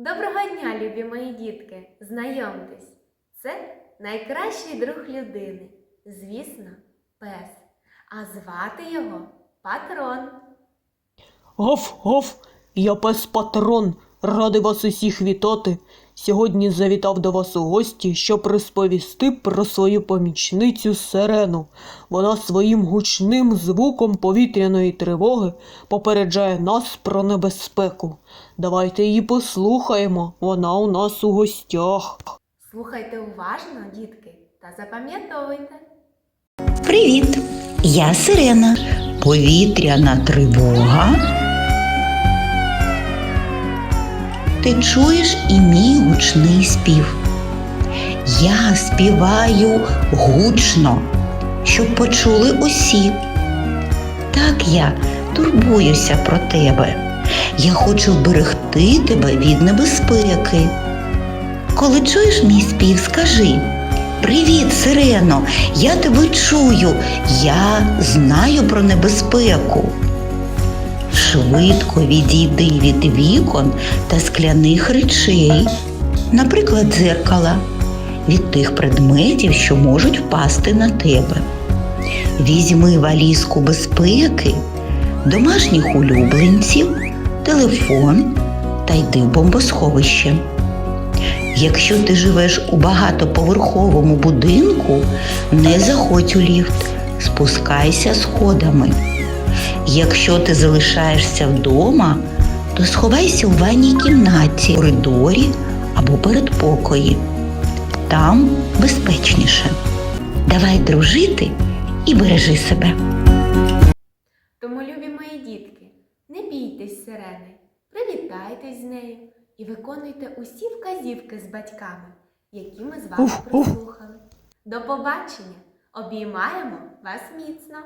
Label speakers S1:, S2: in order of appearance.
S1: Доброго дня, любі мої дітки! Знайомтесь, це найкращий друг людини. Звісно, пес. А звати його Патрон.
S2: Гоф, гоф, я пес патрон, радий вас усіх вітати. Сьогодні завітав до вас у гості, щоб розповісти про свою помічницю Сирену. Вона своїм гучним звуком повітряної тривоги попереджає нас про небезпеку. Давайте її послухаємо, вона у нас у гостях.
S1: Слухайте уважно, дітки, та запам'ятовуйте.
S3: Привіт! Я Сирена. Повітряна тривога. Ти чуєш і мій гучний спів. Я співаю гучно, щоб почули усі. Так я турбуюся про тебе. Я хочу вберегти тебе від небезпеки. Коли чуєш мій спів, скажи. Привіт, Сирено! Я тебе чую. Я знаю про небезпеку. Швидко відійди від вікон та скляних речей, наприклад, дзеркала, від тих предметів, що можуть впасти на тебе. Візьми валізку безпеки, домашніх улюбленців, телефон та йди в бомбосховище. Якщо ти живеш у багатоповерховому будинку, не заходь у ліфт, спускайся сходами. Якщо ти залишаєшся вдома, то сховайся у ванній кімнаті, коридорі або передпокої. Там безпечніше. Давай дружити і бережи себе.
S1: Тому, любі мої дітки, не бійтесь сирени, привітайтесь з нею і виконуйте усі вказівки з батьками, які ми з вами прослухали. До побачення! Обіймаємо вас міцно!